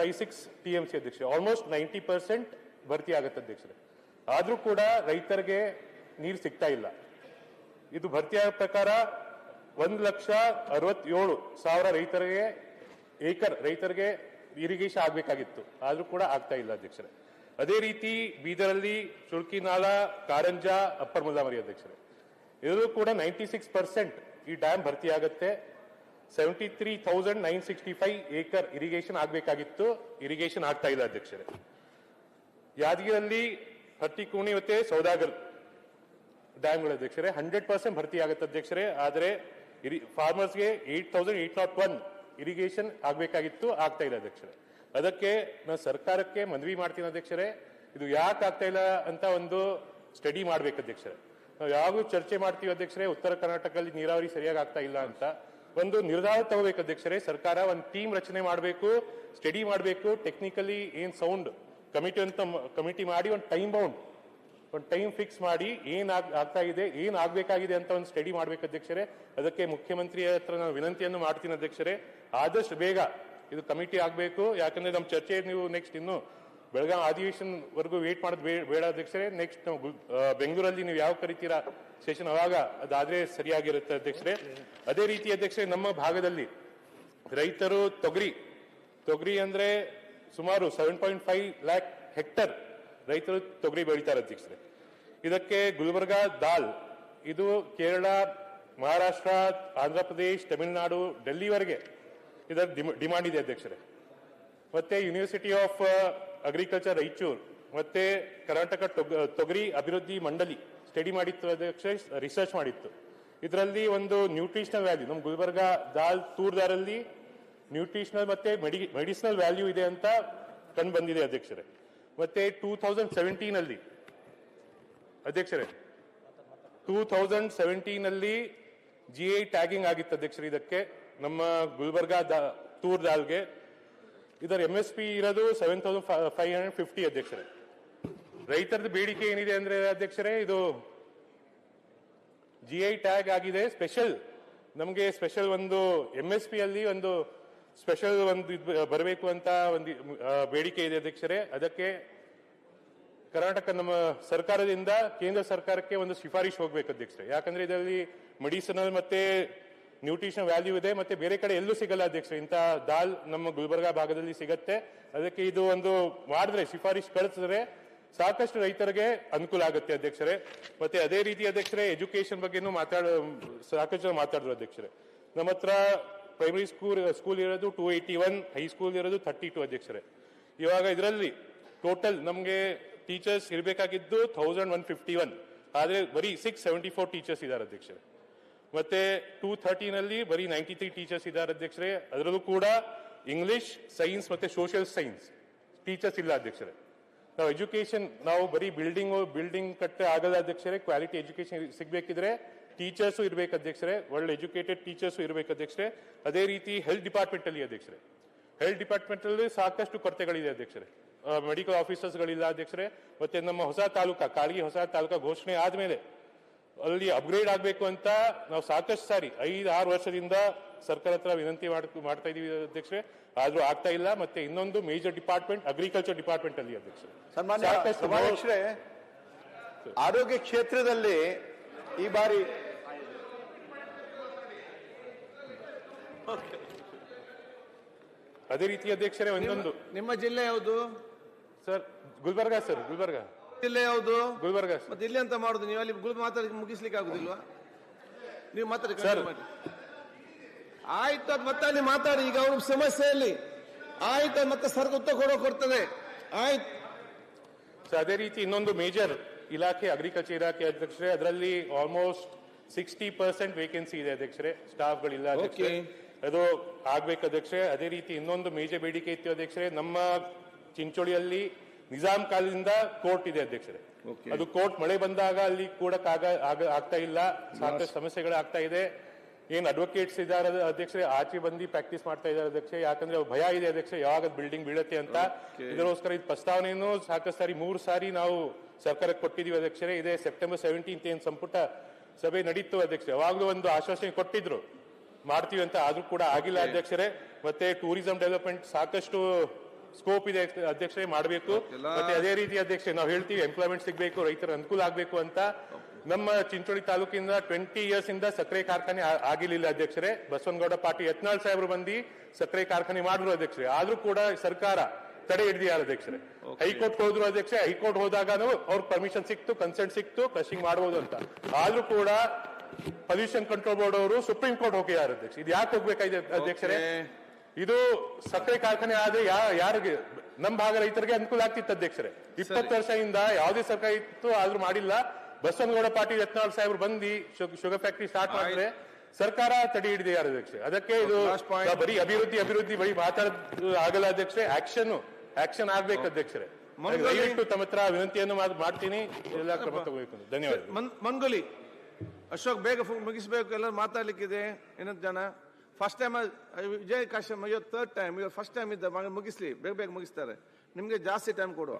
Five six T M C ಅಧ್ಯಕ್ಷರೇ almost ninety percent ಭರ್ತಿ ಆಗುತ್ತೆ ಅಧ್ಯಕ್ಷರೇ. ಆದರೂ ಕೂಡ ರೈತರಿಗೆ ನೀರು ಸಿಗ್ತಾ ಇಲ್ಲ. ಇದು ಭರ್ತಿ ಆಗೋ ಪ್ರಕಾರ ಒಂದು ಲಕ್ಷ ಅರವತ್ತೇಳು ಸಾವಿರ ರೈತರಿಗೆ, ಏಕರ್ ರೈತರಿಗೆ ಇರಿಗೇಷನ್ ಆಗಬೇಕಾಗಿತ್ತು. ಆದರೂ ಕೂಡ ಆಗ್ತಾ ಇಲ್ಲ ಅಧ್ಯಕ್ಷರೇ. ಅದೇ ರೀತಿ ಬೀದರಲ್ಲಿ ಚುಳ್ಕಿನಾಳ ಕಾರಂಜ, ಅಪ್ಪರ್ ಮುಲ್ಲಾಮರಿ ಅಧ್ಯಕ್ಷರೇ. ಇದರಲ್ಲೂ ಕೂಡ ನೈಂಟಿ ಸಿಕ್ಸ್ ಪರ್ಸೆಂಟ್ ಈ ಡ್ಯಾಮ್ ಭರ್ತಿ ಆಗುತ್ತೆ. Seventy three thousand nine sixty five acre irrigation ಆಗಬೇಕಾಗಿತ್ತು. ಇರಿಗೇಷನ್ ಆಗ್ತಾ ಇಲ್ಲ ಅಧ್ಯಕ್ಷರೇ. ಯಾದಗಿರಲ್ಲಿ ಕೋಣಿ ಮತ್ತೆ ಸೌದಾಗರ್ ಡ್ಯಾಮ್ಗಳ ಅಧ್ಯಕ್ಷರೇ. ಹಂಡ್ರೆಡ್ ಪರ್ಸೆಂಟ್ ಭರ್ತಿ ಆಗುತ್ತೆ ಅಧ್ಯಕ್ಷರೇ. ಆದರೆ ಇರಿ ಫಾರ್ಮರ್ಸ್ಗೆ eight thousand eight nought one irrigation ಆಗಬೇಕಾಗಿತ್ತು. ಆಗ್ತಾ ಇಲ್ಲ ಅಧ್ಯಕ್ಷರೇ. ಅದಕ್ಕೆ ನಾನು ಸರ್ಕಾರಕ್ಕೆ ಮನವಿ ಮಾಡ್ತೀನಿ ಅಧ್ಯಕ್ಷರೇ. ಇದು ಯಾಕೆ ಆಗ್ತಾ ಇಲ್ಲ ಅಂತ ಒಂದು ಸ್ಟಡಿ ಮಾಡ್ಬೇಕು ಅಧ್ಯಕ್ಷರೇ. ನಾವು ಯಾವಾಗಲೂ ಚರ್ಚೆ ಮಾಡ್ತೀವಿ ಅಧ್ಯಕ್ಷರೇ, ಉತ್ತರ ಕರ್ನಾಟಕದಲ್ಲಿ ನೀರಾವರಿ ಸರಿಯಾಗಿ ಆಗ್ತಾ ಇಲ್ಲ ಅಂತ. ಒಂದು ನಿರ್ಧಾರ ತಗೋಬೇಕು ಅಧ್ಯಕ್ಷರೇ. ಸರ್ಕಾರ ಒಂದು ಟೀಮ್ ರಚನೆ ಮಾಡಬೇಕು ಸ್ಟಡಿ ಮಾಡಬೇಕು ಟೆಕ್ನಿಕಲಿ ಏನು ಸೌಂಡ್ ಕಮಿಟಿ ಅಂತ ಕಮಿಟಿ ಮಾಡಿ ಒಂದು ಟೈಮ್ ಬೌಂಡ್ ಒಂದು ಟೈಮ್ ಫಿಕ್ಸ್ ಮಾಡಿ ಏನು ಆಗ್- ಆಗ್ತಾ ಇದೆ, ಏನು ಆಗ್ಬೇಕಾಗಿದೆ ಅಂತ ಒಂದು ಸ್ಟಡಿ ಮಾಡ್ಬೇಕು ಅಧ್ಯಕ್ಷರೇ. ಅದಕ್ಕೆ ಮುಖ್ಯಮಂತ್ರಿ ಹತ್ರ ನಾನು ವಿನಂತಿಯನ್ನು ಮಾಡ್ತೀನಿ ಅಧ್ಯಕ್ಷರೇ. ಆದಷ್ಟು ಬೇಗ ಇದು ಕಮಿಟಿ ಆಗ್ಬೇಕು. ಯಾಕಂದ್ರೆ ನಮ್ಮ ಚರ್ಚೆ ನೀವು ನೆಕ್ಸ್ಟ್ ಇನ್ನು ಬೆಳಗಾವಿ ಅಧಿವೇಶನ್ ವರೆಗೂ ವೇಟ್ ಮಾಡೋದು ಬೇಡ ಅಧ್ಯಕ್ಷರೇ ನೆಕ್ಸ್ಟ್ ನಾವು ಬೆಂಗಳೂರಲ್ಲಿ ನೀವು ಯಾವ ಕರಿತೀರಾ ಸೆಷನ್ ಅವಾಗ ಅದಾದ್ರೆ ಸರಿಯಾಗಿರುತ್ತೆ ಅಧ್ಯಕ್ಷರೇ ಅದೇ ರೀತಿ ಅಧ್ಯಕ್ಷರೇ ನಮ್ಮ ಭಾಗದಲ್ಲಿ ರೈತರು ತೊಗರಿ ತೊಗರಿ ಅಂದ್ರೆ ಸುಮಾರು seven point five lakh hectare ರೈತರು ತೊಗರಿ ಬೆಳಿತಾರೆ ಅಧ್ಯಕ್ಷರೇ ಇದಕ್ಕೆ ಗುಲ್ಬರ್ಗ ದಾಲ್, ಇದು ಕೇರಳ, ಮಹಾರಾಷ್ಟ್ರ, ಆಂಧ್ರ ಪ್ರದೇಶ್, ತಮಿಳುನಾಡು, ಡೆಲ್ಲಿವರೆಗೆ ಇದರ ಡಿಮಾಂಡ್ ಇದೆ ಅಧ್ಯಕ್ಷರೇ ಮತ್ತೆ ಯೂನಿವರ್ಸಿಟಿ ಆಫ್ ಅಗ್ರಿಕಲ್ಚರ್ ರಾಯಚೂರು, ಮತ್ತೆ ಕರ್ನಾಟಕ ತೊಗ- ತೊಗರಿ ಅಭಿವೃದ್ಧಿ ಮಂಡಳಿ ಸ್ಟಡಿ ಮಾಡಿತ್ತು ಅಧ್ಯಕ್ಷ ರಿಸರ್ಚ್ ಮಾಡಿತ್ತು. ಇದರಲ್ಲಿ ಒಂದು ನ್ಯೂಟ್ರಿಷನಲ್ ವ್ಯಾಲ್ಯೂ ನಮ್ಮ ಗುಲ್ಬರ್ಗ ದಾಲ್ ತೂರ್ ದಾರಲ್ಲಿ ನ್ಯೂಟ್ರಿಷನಲ್ ಮತ್ತೆ ಮೆಡಿಸಿನಲ್ ವ್ಯಾಲ್ಯೂ ಇದೆ ಅಂತ ಕಂಡು ಬಂದಿದೆ ಅಧ್ಯಕ್ಷರೇ. ಮತ್ತೆ ಟೂ ತೌಸಂಡ್ ಸೆವೆಂಟೀನ್ ಅಲ್ಲಿ, ಅಧ್ಯಕ್ಷರೇ ಟೂ ತೌಸಂಡ್ ಸೆವೆಂಟೀನ್ ಅಲ್ಲಿ ಜಿ ಐ ಟ್ಯಾಗಿಂಗ್ ಆಗಿತ್ತು ಅಧ್ಯಕ್ಷರೇ ಇದಕ್ಕೆ. ನಮ್ಮ ಗುಲ್ಬರ್ಗ ದಾ- ತೂರ್ ದಾಲ್ಗೆ ಇದರ ಎಂ ಎಸ್ ಪಿ ಇರೋದು seven thousand five hundred fifty ಅಧ್ಯಕ್ಷರೇ. ರೈತರದ್ದು ಬೇಡಿಕೆ ಏನಿದೆ ಅಂದ್ರೆ ಅಧ್ಯಕ್ಷರೇ, ಇದು ಜಿ ಐ ಟ್ಯಾಗ್ ಆಗಿದೆ ಸ್ಪೆಷಲ್ ನಮಗೆ ಸ್ಪೆಷಲ್ ಒಂದು ಎಂ ಎಸ್ ಪಿ ಅಲ್ಲಿ ಒಂದು ಸ್ಪೆಷಲ್ ಒಂದು ಬರಬೇಕು ಅಂತ ಒಂದು ಬೇಡಿಕೆ ಇದೆ ಅಧ್ಯಕ್ಷರೇ. ಅದಕ್ಕೆ ಕರ್ನಾಟಕ ನಮ್ಮ ಸರ್ಕಾರದಿಂದ ಕೇಂದ್ರ ಸರ್ಕಾರಕ್ಕೆ ಒಂದು ಶಿಫಾರಿಶ್ ಹೋಗ್ಬೇಕು ಅಧ್ಯಕ್ಷರೇ. ಯಾಕಂದ್ರೆ ಇದರಲ್ಲಿ ಮೆಡಿಸನಲ್ ಮತ್ತೆ ನ್ಯೂಟ್ರಿಷನ್ ವ್ಯಾಲ್ಯೂ ಇದೆ, ಮತ್ತೆ ಬೇರೆ ಕಡೆ ಎಲ್ಲೂ ಸಿಗಲ್ಲ ಅಧ್ಯಕ್ಷರೇ. ಇಂಥ ದಾಲ್ ನಮ್ಮ ಗುಲ್ಬರ್ಗಾ ಭಾಗದಲ್ಲಿ ಸಿಗತ್ತೆ. ಅದಕ್ಕೆ ಇದು ಒಂದು ಮಾಡಿದ್ರೆ, ಶಿಫಾರಿಶ್ ಕಳಿಸಿದ್ರೆ ಸಾಕಷ್ಟು ರೈತರಿಗೆ ಅನುಕೂಲ ಆಗುತ್ತೆ ಅಧ್ಯಕ್ಷರೇ. ಮತ್ತೆ ಅದೇ ರೀತಿ ಅಧ್ಯಕ್ಷರೇ ಎಜುಕೇಶನ್ ಬಗ್ಗೆನೂ ಮಾತಾಡ, ಸಾಕಷ್ಟು ಮಾತಾಡಿದ್ರು ಅಧ್ಯಕ್ಷರೇ. ನಮ್ಮ ಹತ್ರ ಪ್ರೈಮರಿ ಸ್ಕೂಲ್ ಸ್ಕೂಲ್ ಇರೋದು two eighty one high school ಇರೋದು ಥರ್ಟಿ ಟು ಅಧ್ಯಕ್ಷರೇ. ಇವಾಗ ಇದರಲ್ಲಿ ಟೋಟಲ್ ನಮಗೆ ಟೀಚರ್ಸ್ ಇರಬೇಕಾಗಿದ್ದು ಥೌಸಂಡ್ ಒನ್ ಫಿಫ್ಟಿ ಒನ್ ಆದರೆ ಬರೀ ಸಿಕ್ಸ್ ಸೆವೆಂಟಿ ಫೋರ್ ಟೀಚರ್ಸ್ ಇದ್ದಾರೆ ಅಧ್ಯಕ್ಷರೇ. ಮತ್ತೆ ಟೂ ಥರ್ಟಿನಲ್ಲಿ ಬರೀ ನೈಂಟಿ ತ್ರೀ ಟೀಚರ್ಸ್ ಇದ್ದಾರೆ ಅಧ್ಯಕ್ಷರೇ. ಅದರಲ್ಲೂ ಕೂಡ ಇಂಗ್ಲಿಷ್ ಸೈನ್ಸ್ ಮತ್ತೆ ಸೋಷಿಯಲ್ ಸೈನ್ಸ್ ಟೀಚರ್ಸ್ ಇಲ್ಲ ಅಧ್ಯಕ್ಷರೇ. ನಾವು ಎಜುಕೇಶನ್ ನಾವು ಬರೀ ಬಿಲ್ಡಿಂಗ್ ಬಿಲ್ಡಿಂಗ್ ಕಟ್ಟೆ ಆಗಲ್ಲ ಅಧ್ಯಕ್ಷರೇ. ಕ್ವಾಲಿಟಿ ಎಜುಕೇಶನ್ ಸಿಗಬೇಕಿದ್ರೆ ಟೀಚರ್ಸು ಇರಬೇಕು ಅಧ್ಯಕ್ಷರೇ. ಒಳ್ಳೆ ಎಜುಕೇಟೆಡ್ ಟೀಚರ್ಸು ಇರಬೇಕು ಅಧ್ಯಕ್ಷರೇ. ಅದೇ ರೀತಿ ಹೆಲ್ತ್ ಡಿಪಾರ್ಟ್ಮೆಂಟ್ ಅಲ್ಲಿ ಅಧ್ಯಕ್ಷರೇ. ಹೆಲ್ತ್ ಡಿಪಾರ್ಟ್ಮೆಂಟ್ ಅಲ್ಲಿ ಸಾಕಷ್ಟು ಕೊರತೆಗಳಿದೆ ಅಧ್ಯಕ್ಷರೇ. ಮೆಡಿಕಲ್ ಆಫೀಸರ್ಸ್ಗಳಿಲ್ಲ ಅಧ್ಯಕ್ಷರೇ. ಮತ್ತೆ ನಮ್ಮ ಹೊಸ ತಾಲೂಕಾ ಕಾಳಗಿ ಹೊಸ ತಾಲೂಕಾ ಘೋಷಣೆ ಆದ್ಮೇಲೆ ಅಲ್ಲಿ ಅಪ್ಗ್ರೇಡ್ ಆಗಬೇಕು ಅಂತ ನಾವು ಸಾಕಷ್ಟು ಸಾರಿ ಐದು ಆರು ವರ್ಷದಿಂದ ಸರ್ಕಾರ ಹತ್ರ ವಿನಂತಿ ಮಾಡ್- ಮಾಡ್ತಾ ಇದೀವಿ ಅಧ್ಯಕ್ಷರೇ. ಆದ್ರೂ ಆಗ್ತಾ ಇಲ್ಲ. ಮತ್ತೆ ಇನ್ನೊಂದು ಮೇಜರ್ ಡಿಪಾರ್ಟ್ಮೆಂಟ್ ಅಗ್ರಿಕಲ್ಚರ್ ಡಿಪಾರ್ಟ್ಮೆಂಟ್ ಅಲ್ಲಿ ಅಧ್ಯಕ್ಷರೇ. ಆರೋಗ್ಯ ಕ್ಷೇತ್ರದಲ್ಲಿ ಈ ಬಾರಿ ಅದೇ ರೀತಿ ಅಧ್ಯಕ್ಷರೇ ಒಂದೊಂದು. ನಿಮ್ಮ ಜಿಲ್ಲೆ ಯಾವುದು? Sir Gulbarga sir Gulbarga. ಜಿಲ್ಲೆ ಯಾವುದು? ಗುಲ್ಬರ್ಗ. ಮತ್ತೆ ಇಲ್ಲಿ ಅಂತ ಮಾಡುದು ನೀವು ಅಲ್ಲಿ ಗುಲ್ ಮಾತಾಡಿ ಮುಗಿಸ್ಲಿಕ್ಕೆ ಆಗುದಿಲ್ವಾ? ನೀವು ಮಾತಾಡಿ ಸರ್. ಆಯ್ತು ಅದು ಮತ್ತೆ ಅಲ್ಲಿ ಮಾತಾಡಿ. ಈಗ ಅವ್ರ ಸಮಸ್ಯೆಯಲ್ಲಿ. ಆಯ್ತು ಮತ್ತೆ ಸರ್ ಉತ್ತರ ಕೊಡೋ ಕೊಡ್ತದೆ. ಆಯ್ತು. ಅದೇ ರೀತಿ ಇನ್ನೊಂದು ಮೇಜರ್ ಇಲಾಖೆ ಅಗ್ರಿಕಲ್ಚರ್ ಇಲಾಖೆ ಅಧ್ಯಕ್ಷರೇ ಅದರಲ್ಲಿ ಆಲ್ಮೋಸ್ಟ್ ಸಿಕ್ಸ್ಟಿ ಪರ್ಸೆಂಟ್ ವೇಕೆನ್ಸಿ ಇದೆ ಅಧ್ಯಕ್ಷರೇ ಸ್ಟಾಫ್ಗಳಿಲ್ಲ ಅಧ್ಯಕ್ಷರೇ. ಅದು ಆಗ್ಬೇಕು ಅಧ್ಯಕ್ಷರೇ. ಅದೇ ರೀತಿ ಇನ್ನೊಂದು ಮೇಜರ್ ಬೇಡಿಕೆ ಇತ್ತು ಅಧ್ಯಕ್ಷರೇ ನಮ್ಮ ಚಿಂಚೋಳಿಯಲ್ಲಿ ನಿಜಾಂ ಕಾಲದಿಂದ ಕೋರ್ಟ್ ಇದೆ ಅಧ್ಯಕ್ಷರೇ. ಅದು ಕೋರ್ಟ್ ಮಳೆ ಬಂದಾಗ ಅಲ್ಲಿ ಕೂಡ ಆಗ್ತಾ ಇಲ್ಲ. ಸಾಕಷ್ಟು ಸಮಸ್ಯೆಗಳು ಆಗ್ತಾ ಇದೆ. ಏನ್ ಅಡ್ವೊಕೇಟ್ಸ್ ಇದ್ದಾರೆ ಅಧ್ಯಕ್ಷರೇ? ಆಚೆ ಬಂದು ಪ್ರಾಕ್ಟೀಸ್ ಮಾಡ್ತಾ ಇದ್ದಾರೆ ಅಧ್ಯಕ್ಷ ಯಾಕಂದ್ರೆ ಅವ್ರ್ ಭಯ ಇದೆ ಅಧ್ಯಕ್ಷ ಯಾವಾಗ ಬಿಲ್ಡಿಂಗ್ ಬೀಳತ್ತೆ ಅಂತ. ಇದಕ್ಕೋಸ್ಕರ ಇದು ಪ್ರಸ್ತಾವನೆಯನ್ನು ಸಾಕಷ್ಟು ಸಾರಿ ಮೂರು ಸಾರಿ ನಾವು ಸರ್ಕಾರಕ್ಕೆ ಕೊಟ್ಟಿದೀವಿ ಅಧ್ಯಕ್ಷರೇ. ಇದೇ ಸೆಪ್ಟೆಂಬರ್ ಸೆವೆಂಟೀನ್ತ್ ಏನ್ ಸಂಪುಟ ಸಭೆ ನಡೀತು ಅಧ್ಯಕ್ಷರೇ. ಯಾವಾಗಲೂ ಒಂದು ಆಶ್ವಾಸನೆ ಕೊಟ್ಟಿದ್ರು. ಮಾಡ್ತೀವಿ ಅಂತ ಆದ್ರೂ ಕೂಡ ಆಗಿಲ್ಲ ಅಧ್ಯಕ್ಷರೇ. ಮತ್ತೆ ಟೂರಿಸಂ ಡೆವಲಪ್ಮೆಂಟ್ ಸಾಕಷ್ಟು ಸ್ಕೋಪ್ ಇದೆ ಅಧ್ಯಕ್ಷರೇ ಮಾಡಬೇಕು. ಮತ್ತೆ ಅದೇ ರೀತಿ ಅಧ್ಯಕ್ಷರೇ ನಾವು ಹೇಳ್ತೀವಿ ಎಂಪ್ಲಾಯ್ಮೆಂಟ್ ಸಿಗಬೇಕು ರೈತರ ಅನುಕೂಲ ಆಗಬೇಕು ಅಂತ. ನಮ್ಮ ಚಿಂಚೋಳಿ ತಾಲೂಕಿಂದ ಟ್ವೆಂಟಿ ಇಯರ್ಸ್ ಇಂದ ಸಕ್ಕರೆ ಕಾರ್ಖಾನೆ ಆಗಿರಲಿಲ್ಲ ಅಧ್ಯಕ್ಷರೇ. ಬಸವನಗೌಡ ಪಾಟೀಲ್ ಯತ್ನಾಳ್ ಸಾಹೇಬರು ಬಂದು ಸಕ್ಕರೆ ಕಾರ್ಖಾನೆ ಮಾಡಿದ್ರು ಅಧ್ಯಕ್ಷರೇ. ಆದ್ರೂ ಕೂಡ ಸರ್ಕಾರ ತಡೆ ಹಿಡಿದಿದ್ದಾರೆ ಅಧ್ಯಕ್ಷರೇ. ಹೈಕೋರ್ಟ್ ಹೋದ್ರು ಅಧ್ಯಕ್ಷ ಹೈಕೋರ್ಟ್ ಹೋದಾಗನು ಅವ್ರ ಪರ್ಮಿಷನ್ ಸಿಕ್ತು ಕನ್ಸೆಂಟ್ ಸಿಕ್ತು ಕ್ರಶಿಂಗ್ ಮಾಡಬಹುದು ಅಂತ. ಆದ್ರೂ ಕೂಡ ಪೊಲ್ಯೂಷನ್ ಕಂಟ್ರೋಲ್ ಬೋರ್ಡ್ ಅವರು ಸುಪ್ರೀಂ ಕೋರ್ಟ್ ಹೋಗಿದ್ದಾರೆ ಅಧ್ಯಕ್ಷ ಇದು ಯಾಕೆ ಹೋಗ್ಬೇಕಾಗಿದೆ ಅಧ್ಯಕ್ಷರೇ? ಇದು ಸಕ್ಕರೆ ಕಾರ್ಖಾನೆ ಆದ್ರೆ ಯಾ ಯಾರಿಗೆ ನಮ್ಮ ಭಾಗ ರೈತರಿಗೆ ಅನುಕೂಲ ಆಗ್ತಿತ್ತು ಅಧ್ಯಕ್ಷರೇ. ಇಪ್ಪತ್ತು ವರ್ಷದಿಂದ ಯಾವುದೇ ಸರ್ಕಾರ ಇತ್ತು ಆದ್ರೂ ಮಾಡಿಲ್ಲ. ಬಸವನಗೌಡ ಪಾಟೀಲ್ ಯತ್ನಾಳ್ ಸಾಹೇಬ್ರು ಬಂದು ಶುಗರ್ ಫ್ಯಾಕ್ಟರಿ ಸ್ಟಾರ್ಟ್ ಮಾಡಿದ್ರೆ ಸರ್ಕಾರ ತಡೆ ಯಾರು ಅಧ್ಯಕ್ಷ ಅದಕ್ಕೆ ಇದು. ಬರೀ ಅಭಿವೃದ್ಧಿ ಅಭಿವೃದ್ಧಿ ಬರೀ ಮಾತಾಡೋದು ಆಗಲ್ಲ ಅಧ್ಯಕ್ಷರೇ. ಆಕ್ಷನ್ ಆಕ್ಷನ್ ಆಗ್ಬೇಕು ಅಧ್ಯಕ್ಷರೇ. ಮಂಗಲಿ- ದಯವಿಟ್ಟು ತಮ್ಮ ಹತ್ರ ವಿನಂತಿಯನ್ನು ಮಾಡ್- ಮಾಡ್ತೀನಿ. ಎಲ್ಲ ಕ್ರಮ ತಗೋಬೇಕು. ಧನ್ಯವಾದ ಮನ್ ಮನ್ಗೊಲಿ ಅಶೋಕ್ ಬೇಗ ಮುಗಿಸ್ಬೇಕು. ಎಲ್ಲ ಮಾತಾಡ್ಲಿಕ್ಕಿದೆ. ಏನಂತ ಜನ? ಫಸ್ಟ್ ಟೈಮ್ ವಿಜಯ್ ಕಾಶ್ಯಪ್ ಇವತ್ತು ಥರ್ಡ್ ಟೈಮ್ ಇವಾಗ ಫಸ್ಟ್ ಟೈಮ್ ಇದ್ದ ಮಗ ಮುಗಿಸ್ಲಿ, ಬೇಗ ಬೇಗ ಮುಗಿಸ್ತಾರೆ. ನಿಮಗೆ ಜಾಸ್ತಿ ಟೈಮ್ ಕೊಡುವ.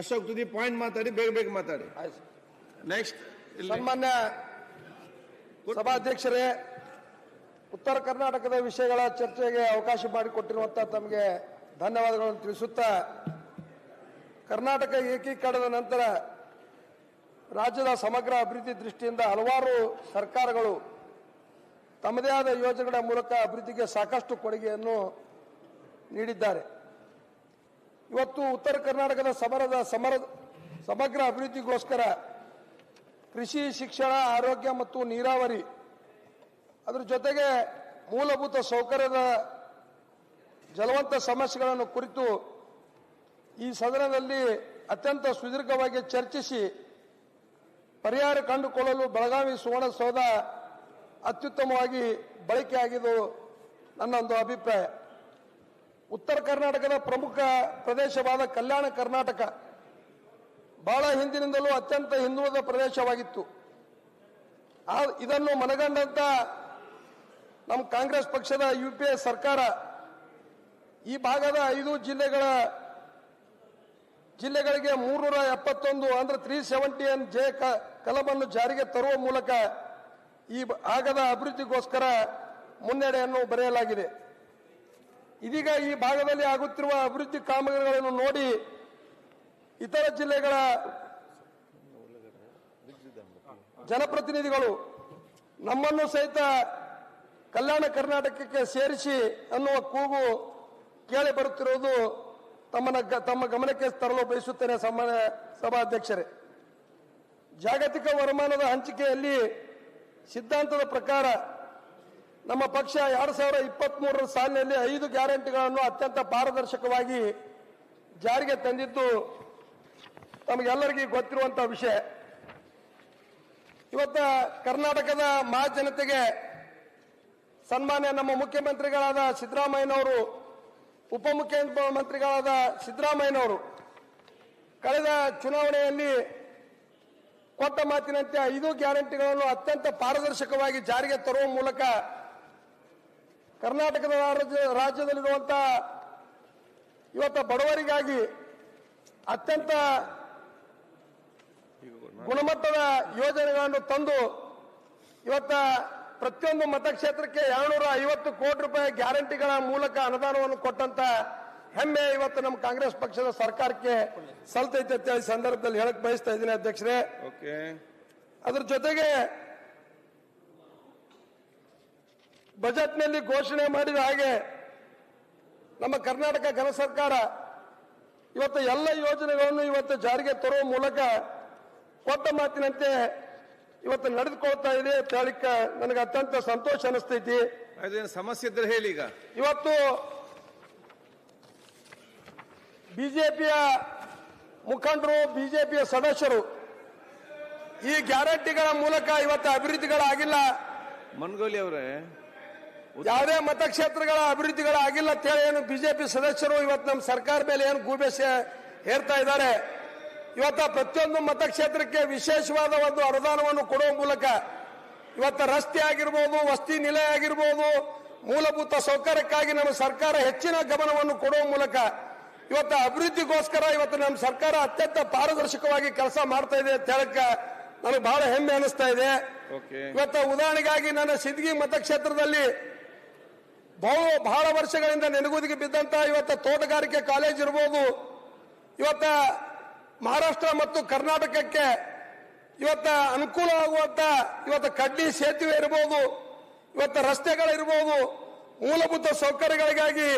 ಅಶೋಕ್ ತುದಿ ಪಾಯಿಂಟ್ ಮಾತಾಡಿ, ಬೇಗ ಬೇಗ ಮಾತಾಡಿ. ನೆಕ್ಸ್ಟ್ ಸನ್ಮಾನ್ಯ ಸಭಾಧ್ಯಕ್ಷರೇ, ಉತ್ತರ ಕರ್ನಾಟಕದ ವಿಷಯಗಳ ಚರ್ಚೆಗೆ ಅವಕಾಶ ಮಾಡಿಕೊಟ್ಟಿರುವಂಥ ತಮಗೆ ಧನ್ಯವಾದಗಳನ್ನು ತಿಳಿಸುತ್ತಾ, ಕರ್ನಾಟಕ ಏಕೀಕರಣದ ನಂತರ ರಾಜ್ಯದ ಸಮಗ್ರ ಅಭಿವೃದ್ಧಿ ದೃಷ್ಟಿಯಿಂದ ಹಲವಾರು ಸರ್ಕಾರಗಳು ತಮ್ಮದೇ ಆದ ಯೋಜನೆಗಳ ಮೂಲಕ ಅಭಿವೃದ್ಧಿಗೆ ಸಾಕಷ್ಟು ಕೊಡುಗೆಯನ್ನು ನೀಡಿದ್ದಾರೆ. ಇವತ್ತು ಉತ್ತರ ಕರ್ನಾಟಕದ ಸಮರದ ಸಮರ, ಸಮಗ್ರ ಅಭಿವೃದ್ಧಿಗೋಸ್ಕರ ಕೃಷಿ, ಶಿಕ್ಷಣ, ಆರೋಗ್ಯ ಮತ್ತು ನೀರಾವರಿ ಅದರ ಜೊತೆಗೆ ಮೂಲಭೂತ ಸೌಕರ್ಯದ ಜಲವಂತ ಸಮಸ್ಯೆಗಳನ್ನು ಕುರಿತು ಈ ಸದನದಲ್ಲಿ ಅತ್ಯಂತ ಸುದೀರ್ಘವಾಗಿ ಚರ್ಚಿಸಿ ಪರಿಹಾರ ಕಂಡುಕೊಳ್ಳಲು ಬೆಳಗಾವಿ ಸುವರ್ಣಸೌಧ ಅತ್ಯುತ್ತಮವಾಗಿ ಬಳಕೆಯಾಗಿದ್ದು ನನ್ನ ಒಂದು ಅಭಿಪ್ರಾಯ. ಉತ್ತರ ಕರ್ನಾಟಕದ ಪ್ರಮುಖ ಪ್ರದೇಶವಾದ ಕಲ್ಯಾಣ ಕರ್ನಾಟಕ ಬಹಳ ಹಿಂದಿನಿಂದಲೂ ಅತ್ಯಂತ ಹಿಂದುಳಿದ ಪ್ರದೇಶವಾಗಿತ್ತು. ಆ, ಇದನ್ನು ಮನಗಂಡಂತ ನಮ್ಮ ಕಾಂಗ್ರೆಸ್ ಪಕ್ಷದ ಯು ಸರ್ಕಾರ ಈ ಭಾಗದ ಐದು ಜಿಲ್ಲೆಗಳ ಜಿಲ್ಲೆಗಳಿಗೆ ಮೂರ್ನೂರ ಎಪ್ಪತ್ತೊಂದು ಅಂದ್ರೆ ತ್ರೀ ಸೆವೆಂಟಿ ಎನ್ ಜೆ ಕಲಮನ್ನು ಜಾರಿಗೆ ತರುವ ಮೂಲಕ ಈ ಭಾಗದ ಅಭಿವೃದ್ಧಿಗೋಸ್ಕರ ಮುನ್ನಡೆಯನ್ನು ಬರೆಯಲಾಗಿದೆ. ಇದೀಗ ಈ ಭಾಗದಲ್ಲಿ ಆಗುತ್ತಿರುವ ಅಭಿವೃದ್ಧಿ ಕಾಮಗಾರಿಗಳನ್ನು ನೋಡಿ ಇತರ ಜಿಲ್ಲೆಗಳ ಜನಪ್ರತಿನಿಧಿಗಳು ನಮ್ಮನ್ನು ಸಹಿತ ಕಲ್ಯಾಣ ಕರ್ನಾಟಕಕ್ಕೆ ಸೇರಿಸಿ ಅನ್ನುವ ಕೂಗು ಕೇಳಿ ಬರುತ್ತಿರುವುದು ತಮ್ಮನ ತಮ್ಮ ಗಮನಕ್ಕೆ ತರಲು ಬಯಸುತ್ತೇನೆ ಸಭಾಧ್ಯಕ್ಷರೇ. ಜಾಗತಿಕ ವರಮಾನದ ಹಂಚಿಕೆಯಲ್ಲಿ ಸಿದ್ಧಾಂತದ ಪ್ರಕಾರ ನಮ್ಮ ಪಕ್ಷ ಎರಡು ಸಾವಿರದ ಇಪ್ಪತ್ತ್ ಮೂರರ ಸಾಲಿನಲ್ಲಿ ಐದು ಗ್ಯಾರಂಟಿಗಳನ್ನು ಅತ್ಯಂತ ಪಾರದರ್ಶಕವಾಗಿ ಜಾರಿಗೆ ತಂದಿದ್ದು ತಮಗೆಲ್ಲರಿಗೂ ಗೊತ್ತಿರುವಂಥ ವಿಷಯ. ಇವತ್ತ ಕರ್ನಾಟಕದ ಮಹಾಜನತೆಗೆ ಸನ್ಮಾನ್ಯ ನಮ್ಮ ಮುಖ್ಯಮಂತ್ರಿಗಳಾದ ಸಿದ್ದರಾಮಯ್ಯನವರು, ಉಪಮುಖ್ಯಮಂತ್ರಿಗಳಾದ ಸಿದ್ದರಾಮಯ್ಯನವರು, ಕಳೆದ ಚುನಾವಣೆಯಲ್ಲಿ ಕೊಟ್ಟ ಮಾತಿನಂತೆ ಐದು ಗ್ಯಾರಂಟಿಗಳನ್ನು ಅತ್ಯಂತ ಪಾರದರ್ಶಕವಾಗಿ ಜಾರಿಗೆ ತರುವ ಮೂಲಕ ಕರ್ನಾಟಕದ ರಾಜ್ಯ ರಾಜ್ಯದಲ್ಲಿರುವಂತಹ ಇವತ್ತು ಬಡವರಿಗಾಗಿ ಅತ್ಯಂತ ಗುಣಮಟ್ಟದ ಯೋಜನೆಗಳನ್ನು ತಂದು ಇವತ್ತ ಪ್ರತಿಯೊಂದು ಮತಕ್ಷೇತ್ರಕ್ಕೆ ಎರಡ್ನೂರ ಐವತ್ತು ಕೋಟಿ ರೂಪಾಯಿ ಗ್ಯಾರಂಟಿಗಳ ಮೂಲಕ ಅನುದಾನವನ್ನು ಕೊಟ್ಟಂತ ಹೆಮ್ಮೆ ಇವತ್ತು ನಮ್ಮ ಕಾಂಗ್ರೆಸ್ ಪಕ್ಷದ ಸರ್ಕಾರಕ್ಕೆ ಸಲ್ತೈತೆ ಅಂತ ಹೇಳಿ ಸಂದರ್ಭದಲ್ಲಿ ಹೇಳಕ್ ಬಯಸ್ತಾ ಇದ್ದೀನಿ ಅಧ್ಯಕ್ಷರೇ. ಓಕೆ. ಅದ್ರ ಜೊತೆಗೆ ಬಜೆಟ್ನಲ್ಲಿ ಘೋಷಣೆ ಮಾಡಿದ ಹಾಗೆ ನಮ್ಮ ಕರ್ನಾಟಕ ಘನ ಸರ್ಕಾರ ಇವತ್ತು ಎಲ್ಲ ಯೋಜನೆಗಳನ್ನು ಇವತ್ತು ಜಾರಿಗೆ ತರುವ ಮೂಲಕ ಕೊಟ್ಟ ಮಾತಿನಂತೆ ಇವತ್ತು ನಡೆದುಕೊಳ್ತಾ ಇದೆ ನನಗೆ ಅತ್ಯಂತ ಸಂತೋಷ ಅನಿಸ್ತೈತಿ. ಸಮಸ್ಯೆ ಇದ್ರೆ ಹೇಳಿ ಈಗ. ಇವತ್ತು ಬಿಜೆಪಿಯ ಮುಖಂಡರು ಬಿಜೆಪಿಯ ಸದಸ್ಯರು ಈ ಗ್ಯಾರಂಟಿಗಳ ಮೂಲಕ ಇವತ್ತು ಅಭಿವೃದ್ಧಿಗಳಾಗಿಲ್ಲ. ಮನ್ಗೋಲಿ ಅವರೇ ಯಾವುದೇ ಮತಕ್ಷೇತ್ರಗಳ ಅಭಿವೃದ್ಧಿಗಳಾಗಿಲ್ಲ ಅಂತ ಹೇಳಿ ಏನು ಬಿಜೆಪಿ ಸದಸ್ಯರು ಇವತ್ತು ನಮ್ಮ ಸರ್ಕಾರ ಮೇಲೆ ಏನು ಗೂಬೆಸ ಹೇರ್ತಾ ಇದ್ದಾರೆ. ಇವತ್ತ ಪ್ರತಿಯೊಂದು ಮತಕ್ಷೇತ್ರಕ್ಕೆ ವಿಶೇಷವಾದ ಒಂದು ಅನುದಾನವನ್ನು ಕೊಡುವ ಮೂಲಕ ಇವತ್ತ ರಸ್ತೆ ಆಗಿರ್ಬೋದು ವಸ್ತಿ ನಿಲಯ ಆಗಿರ್ಬೋದು ಮೂಲಭೂತ ಸೌಕರ್ಯಕ್ಕಾಗಿ ನಮ್ಮ ಸರ್ಕಾರ ಹೆಚ್ಚಿನ ಗಮನವನ್ನು ಕೊಡುವ ಮೂಲಕ ಇವತ್ತು ಅಭಿವೃದ್ಧಿಗೋಸ್ಕರ ಇವತ್ತು ನಮ್ಮ ಸರ್ಕಾರ ಅತ್ಯಂತ ಪಾರದರ್ಶಕವಾಗಿ ಕೆಲಸ ಮಾಡ್ತಾ ಇದೆ ಅಂತ ಹೇಳಕ್ಕೆ ನನಗೆ ಬಹಳ ಹೆಮ್ಮೆ ಅನಿಸ್ತಾ ಇದೆ. ಇವತ್ತು ಉದಾಹರಣೆಗಾಗಿ ನನ್ನ ಸಿದ್ಗಿ ಮತಕ್ಷೇತ್ರದಲ್ಲಿ ಬಹು ಬಹಳ ವರ್ಷಗಳಿಂದ ನೆನಗುದಿಗೆ ಬಿದ್ದಂತಹ ಇವತ್ತು ತೋಟಗಾರಿಕೆ ಕಾಲೇಜ್ ಇರ್ಬೋದು. ಇವತ್ತ ಮಹಾರಾಷ್ಟ್ರ ಮತ್ತು ಕರ್ನಾಟಕಕ್ಕೆ ಇವತ್ತ ಅನುಕೂಲ ಆಗುವಂತ ಇವತ್ತು ಕಡ್ಡಿ ಸೇತುವೆ ಇರ್ಬೋದು. ಇವತ್ತು ರಸ್ತೆಗಳಿರ್ಬೋದು. ಮೂಲಭೂತ ಸೌಕರ್ಯಗಳಿಗಾಗಿ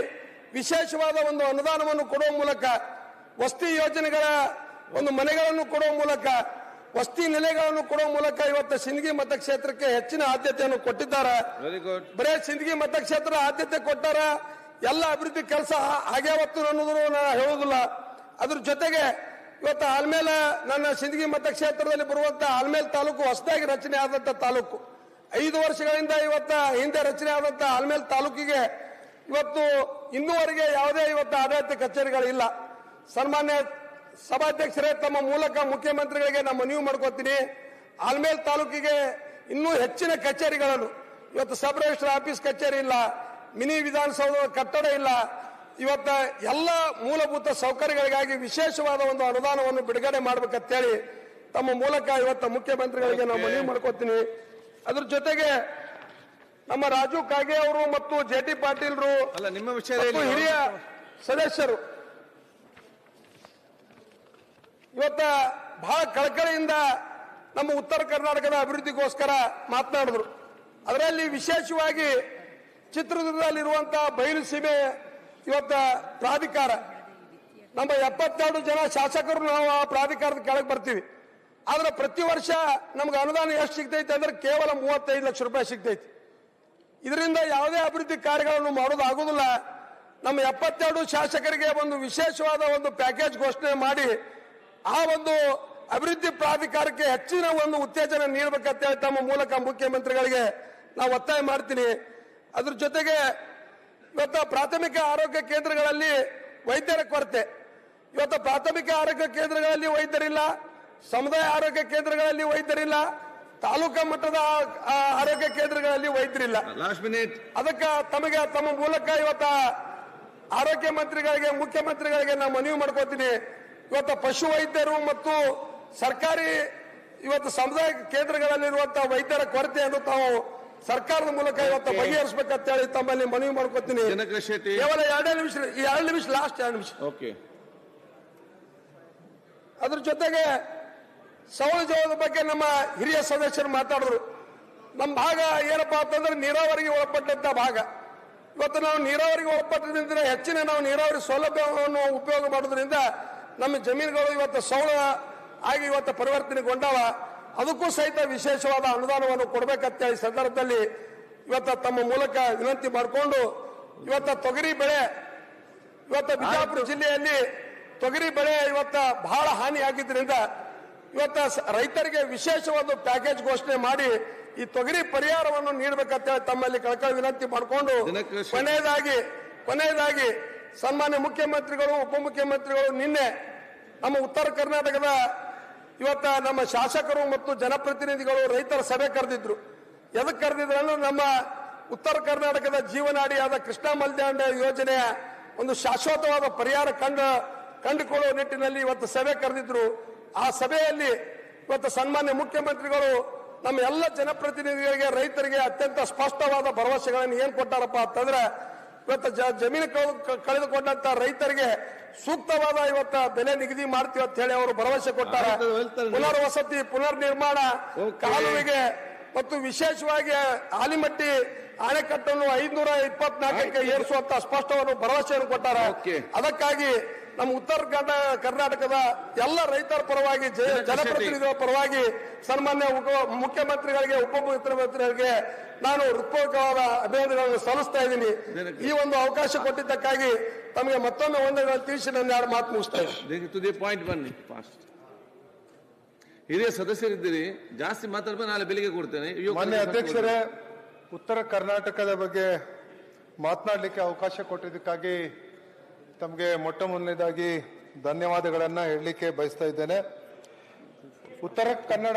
ವಿಶೇಷವಾದ ಒಂದು ಅನುದಾನವನ್ನು ಕೊಡುವ ಮೂಲಕ ವಸತಿ ಯೋಜನೆಗಳ ಒಂದು ಮನೆಗಳನ್ನು ಕೊಡುವ ಮೂಲಕ ವಸತಿ ನೆಲೆಗಳನ್ನು ಕೊಡುವ ಮೂಲಕ ಇವತ್ತು ಸಿಂದಗಿ ಮತಕ್ಷೇತ್ರಕ್ಕೆ ಹೆಚ್ಚಿನ ಆದ್ಯತೆಯನ್ನು ಕೊಟ್ಟಿದ್ದಾರೆ. ಬರೇ ಸಿಂದಗಿ ಮತಕ್ಷೇತ್ರ ಆದ್ಯತೆ ಕೊಟ್ಟಾರ ಎಲ್ಲ ಅಭಿವೃದ್ಧಿ ಕೆಲಸ ಆಗ್ಯಾವತ್ತು ಅನ್ನೋದನ್ನು ನಾನು ಹೇಳುವುದಿಲ್ಲ. ಅದ್ರ ಜೊತೆಗೆ ಇವತ್ತು ಆಲ್ಮೇಲ ನನ್ನ ಸಿಂದಗಿ ಮತಕ್ಷೇತ್ರದಲ್ಲಿ ಬರುವಂತ ಆಲ್ಮೇಲ್ ತಾಲೂಕು ಹೊಸದಾಗಿ ರಚನೆ ಆದಂತ ತಾಲೂಕು. ಐದು ವರ್ಷಗಳಿಂದ ಇವತ್ತ ಹಿಂದೆ ರಚನೆ ಆದಂತ ಆಲ್ಮೇಲ್ ತಾಲೂಕಿಗೆ ಇವತ್ತು ಇನ್ನೂವರೆಗೆ ಯಾವುದೇ ಇವತ್ತು ಆಡಳಿತ ಕಚೇರಿಗಳಿಲ್ಲ. ಸನ್ಮಾನ್ಯ ಸಭಾಧ್ಯಕ್ಷರೇ ತಮ್ಮ ಮೂಲಕ ಮುಖ್ಯಮಂತ್ರಿಗಳಿಗೆ ನಾನು ಮನವಿ ಮಾಡ್ಕೋತೀನಿ. ಆಲ್ಮೇಲ್ ತಾಲೂಕಿಗೆ ಇನ್ನೂ ಹೆಚ್ಚಿನ ಕಚೇರಿಗಳನ್ನು ಇವತ್ತು ಸಬ್ ರಿಜಿಸ್ಟರ್ ಆಫೀಸ್ ಕಚೇರಿ ಇಲ್ಲ ಮಿನಿ ವಿಧಾನಸೌಧ ಕಟ್ಟಡ ಇಲ್ಲ. ಇವತ್ತ ಎಲ್ಲ ಮೂಲಭೂತ ಸೌಕರ್ಯಗಳಿಗಾಗಿ ವಿಶೇಷವಾದ ಒಂದು ಅನುದಾನವನ್ನು ಬಿಡುಗಡೆ ಮಾಡ್ಬೇಕಂತೇಳಿ ತಮ್ಮ ಮೂಲಕ ಇವತ್ತು ಮುಖ್ಯಮಂತ್ರಿಗಳಿಗೆ ನಾವು ಮನವಿ ಮಾಡ್ಕೋತೀನಿ. ಅದ್ರ ಜೊತೆಗೆ ನಮ್ಮ ರಾಜು ಕಾಗೆ ಅವರು ಮತ್ತು ಜೆ ಟಿ ಪಾಟೀಲ್ರು ಅಲ್ಲ ನಿಮ್ಮ ವಿಷಯದಲ್ಲಿ ಹಿರಿಯ ಸದಸ್ಯರು. ಇವತ್ತ ಬಹಳ ಕಳಕಳಿಯಿಂದ ನಮ್ಮ ಉತ್ತರ ಕರ್ನಾಟಕದ ಅಭಿವೃದ್ಧಿಗೋಸ್ಕರ ಮಾತನಾಡಿದ್ರು. ಅದರಲ್ಲಿ ವಿಶೇಷವಾಗಿ ಚಿತ್ರದುರ್ಗದಲ್ಲಿರುವಂತ ಬಯಲು ಸೀಮೆ ಇವತ್ತ ಪ್ರಾಧಿಕಾರ. ನಮ್ಮ ಎಪ್ಪತ್ತೆರಡು ಜನ ಶಾಸಕರು ನಾವು ಆ ಪ್ರಾಧಿಕಾರದ ಕೆಳಗೆ ಬರ್ತೀವಿ. ಆದ್ರೆ ಪ್ರತಿ ವರ್ಷ ನಮ್ಗೆ ಅನುದಾನ ಎಷ್ಟು ಸಿಗ್ತೈತೆ ಅಂದ್ರೆ ಕೇವಲ ಮೂವತ್ತೈದು ಲಕ್ಷ ರೂಪಾಯಿ ಸಿಗ್ತೈತಿ. ಇದರಿಂದ ಯಾವುದೇ ಅಭಿವೃದ್ಧಿ ಕಾರ್ಯಗಳನ್ನು ಮಾಡೋದಾಗುವುದಿಲ್ಲ ನಮ್ಮ ಎಪ್ಪತ್ತೆರಡು ಶಾಸಕರಿಗೆ ಒಂದು ವಿಶೇಷವಾದ ಒಂದು ಪ್ಯಾಕೇಜ್ ಘೋಷಣೆ ಮಾಡಿ, ಆ ಒಂದು ಅಭಿವೃದ್ಧಿ ಪ್ರಾಧಿಕಾರಕ್ಕೆ ಹೆಚ್ಚಿನ ಒಂದು ಉತ್ತೇಜನ ನೀಡಬೇಕಂತೇಳಿ ತಮ್ಮ ಮೂಲಕ ಮುಖ್ಯಮಂತ್ರಿಗಳಿಗೆ ನಾವು ಒತ್ತಾಯ ಮಾಡ್ತೀನಿ. ಅದ್ರ ಜೊತೆಗೆ ಇವತ್ತು ಪ್ರಾಥಮಿಕ ಆರೋಗ್ಯ ಕೇಂದ್ರಗಳಲ್ಲಿ ವೈದ್ಯರ ಕೊರತೆ. ಇವತ್ತು ಪ್ರಾಥಮಿಕ ಆರೋಗ್ಯ ಕೇಂದ್ರಗಳಲ್ಲಿ ವೈದ್ಯರಿಲ್ಲ, ಸಮುದಾಯ ಆರೋಗ್ಯ ಕೇಂದ್ರಗಳಲ್ಲಿ ವೈದ್ಯರಿಲ್ಲ ತಾಲೂಕಾ ಮಟ್ಟದ ಆರೋಗ್ಯ ಕೇಂದ್ರಗಳಲ್ಲಿ ವೈದ್ಯರಿಲ್ಲ. ಲಾಸ್ಟ್ ಮಿನಿಟ್ ಅದಕ್ಕೆ ತಮಗೆ ತಮ್ಮ ಮೂಲಕ ಇವತ್ತ ಆರೋಗ್ಯ ಮಂತ್ರಿಗಳಿಗೆ ಮುಖ್ಯಮಂತ್ರಿಗಳಿಗೆ ನಾನು ಮನವಿ ಮಾಡ್ಕೋತೀನಿ. ಇವತ್ತು ಪಶು ವೈದ್ಯರು ಮತ್ತು ಸರ್ಕಾರಿ ಇವತ್ತು ಸಮುದಾಯ ಕೇಂದ್ರಗಳಲ್ಲಿರುವಂತಹ ವೈದ್ಯರ ಕೊರತೆಯನ್ನು ತಾವು ಸರ್ಕಾರದ ಮೂಲಕ ಇವತ್ತು ಬಗೆಹರಿಸಬೇಕಂತ ಹೇಳಿ ತಮ್ಮಲ್ಲಿ ಮನವಿ ಮಾಡ್ಕೋತೀನಿ. ಕೇವಲ ಎರಡೇ ನಿಮಿಷ ಈ ಎರಡು ನಿಮಿಷ ಲಾಸ್ಟ್ ಎರಡು ನಿಮಿಷ. ಓಕೆ ಅದ್ರ ಜೊತೆಗೆ ಸೌರ ಜೋಳದ ಬಗ್ಗೆ ನಮ್ಮ ಹಿರಿಯ ಸದಸ್ಯರು ಮಾತಾಡಿದ್ರು. ನಮ್ಮ ಭಾಗ ಏನಪ್ಪಾ ಅಂತಂದ್ರೆ ನೀರಾವರಿಗೆ ಒಳಪಟ್ಟಂತ ಭಾಗ. ಇವತ್ತು ನಾವು ನೀರಾವರಿಗೆ ಒಳಪಟ್ಟದಿಂದ ಹೆಚ್ಚಿನ ನಾವು ನೀರಾವರಿ ಸೌಲಭ್ಯವನ್ನು ಉಪಯೋಗ ಮಾಡೋದ್ರಿಂದ ನಮ್ಮ ಜಮೀನುಗಳು ಇವತ್ತು ಸೌಳ ಆಗಿ ಇವತ್ತು ಪರಿವರ್ತನೆಗೊಂಡವ. ಅದಕ್ಕೂ ಸಹಿತ ವಿಶೇಷವಾದ ಅನುದಾನವನ್ನು ಕೊಡಬೇಕಂತ ಈ ಸಂದರ್ಭದಲ್ಲಿ ಇವತ್ತು ತಮ್ಮ ಮೂಲಕ ವಿನಂತಿ ಮಾಡಿಕೊಂಡು ಇವತ್ತು ತೊಗರಿ ಬೆಳೆ ಇವತ್ತು ಬಿಜಾಪುರ ಜಿಲ್ಲೆಯಲ್ಲಿ ತೊಗರಿ ಬೆಳೆ ಇವತ್ತ ಬಹಳ ಹಾನಿಯಾಗಿದ್ದರಿಂದ ಇವತ್ತ ರೈತರಿಗೆ ವಿಶೇಷವಾದ ಪ್ಯಾಕೇಜ್ ಘೋಷಣೆ ಮಾಡಿ ಈ ತೊಗರಿ ಪರಿಹಾರವನ್ನು ನೀಡಬೇಕಂತ ಹೇಳಿ ತಮ್ಮಲ್ಲಿ ಕಳಕಳಿ ವಿನಂತಿ ಮಾಡಿಕೊಂಡು. ಕೊನೆಯದಾಗಿ ಕೊನೆಯದಾಗಿ ಸನ್ಮಾನ್ಯ ಮುಖ್ಯಮಂತ್ರಿಗಳು ಉಪಮುಖ್ಯಮಂತ್ರಿಗಳು ನಿನ್ನೆ ನಮ್ಮ ಉತ್ತರ ಕರ್ನಾಟಕದ ಇವತ್ತ ನಮ್ಮ ಶಾಸಕರು ಮತ್ತು ಜನಪ್ರತಿನಿಧಿಗಳು ರೈತರ ಸಭೆ ಕರೆದಿದ್ರು ಎದಕ್ಕೆ ಕರೆದಿದ್ರು ಅಂದ್ರೆ ನಮ್ಮ ಉತ್ತರ ಕರ್ನಾಟಕದ ಜೀವನಾಡಿಯಾದ ಕೃಷ್ಣ ಮಲ್ದಾಂಡ ಯೋಜನೆಯ ಒಂದು ಶಾಶ್ವತವಾದ ಪರಿಹಾರ ಕಂಡು ಕಂಡುಕೊಳ್ಳುವ ನಿಟ್ಟಿನಲ್ಲಿ ಇವತ್ತು ಸಭೆ ಕರೆದಿದ್ರು ಆ ಸಭೆಯಲ್ಲಿ ಇವತ್ತು ಸನ್ಮಾನ್ಯ ಮುಖ್ಯಮಂತ್ರಿಗಳು ನಮ್ಮ ಎಲ್ಲ ಜನಪ್ರತಿನಿಧಿಗಳಿಗೆ ರೈತರಿಗೆ ಅತ್ಯಂತ ಸ್ಪಷ್ಟವಾದ ಭರವಸೆಗಳನ್ನು ಏನ್ ಕೊಟ್ಟಾರಪ್ಪ ಅಂತಂದ್ರೆ ಇವತ್ತು ಜ- ಜಮೀನು ಕಳೆದುಕೊಂಡಂತ ರೈತರಿಗೆ ಸೂಕ್ತವಾದ ಇವತ್ತ ಬೆಲೆ ನಿಗದಿ ಮಾಡ್ತೀವಿ ಅಂತ ಹೇಳಿ ಅವರು ಭರವಸೆ ಕೊಟ್ಟಾರ. ಪುನರ್ ವಸತಿ ಪುನರ್ವಸತಿ ಪುನರ್ ನಿರ್ಮಾಣ ಕಾಲುವೆಗೆ ಮತ್ತು ವಿಶೇಷವಾಗಿ ಆಲಿಮಟ್ಟಿ ಅಣೆಕಟ್ಟನ್ನು ಐದ್ನೂರ ಇಪ್ಪತ್ನಾಲ್ಕಕ್ಕೆ ಏರಿಸುವಂತ ಸ್ಪಷ್ಟವನ್ನು ಭರವಸೆಯನ್ನು ಕೊಟ್ಟಾರ. ಅದಕ್ಕಾಗಿ ನಮ್ಮ ಉತ್ತರ ಕರ್ನಾ- ಕರ್ನಾಟಕದ ಎಲ್ಲ ರೈತರ ಪರವಾಗಿ ಜ- ಜನಪ್ರತಿನಿಧಿಗಳ ಪರವಾಗಿ ಸನ್ಮಾನ್ಯ ಉಪ- ಮುಖ್ಯಮಂತ್ರಿಗಳಿಗೆ ಉಪಮುಖ್ಯಮಂತ್ರಿಗಳಿಗೆ ನಾನು ಹೃತ್ಪೂರ್ವಕವಾದ ಅಭಿನಂದನೆಗಳನ್ನು ಸಲ್ಲಿಸ್ತಾ ಇದ್ದೀನಿ. ಈ ಒಂದು ಅವಕಾಶ ಕೊಟ್ಟಿದ್ದಕ್ಕಾಗಿ ತಮಗೆ ಮತ್ತೊಮ್ಮೆ ಒಂದೇ ತಿಳಿಸಿ ನನ್ನ ಎರಡು ಮಾತು ಮುಗಿಸ್ತಾ ಇದ್ದೀನಿ. ಟು ದಿ ಪಾಯಿಂಟ್ ಬನ್ನಿ ಫಾಸ್ಟ್ ಹಿರಿಯ ಸದಸ್ಯರಿದ್ದೀರಿ ಜಾಸ್ತಿ ಮಾತಾಡ್ಬೇಕು ನಾಳೆ ಬೆಳಿಗ್ಗೆ ಕೊಡ್ತೇನೆ. ಮಾನ್ಯ ಅಧ್ಯಕ್ಷರೇ ಉತ್ತರ ಕರ್ನಾಟಕದ ಬಗ್ಗೆ ಮಾತನಾಡಲಿಕ್ಕೆ ಅವಕಾಶ ಕೊಟ್ಟಿದ್ದಕ್ಕಾಗಿ ತಮಗೆ ಮೊಟ್ಟ ಮೊದಲನೇದಾಗಿ ಧನ್ಯವಾದಗಳನ್ನು ಹೇಳಲಿಕ್ಕೆ ಬಯಸ್ತಾ ಇದ್ದೇನೆ. ಉತ್ತರ ಕನ್ನಡ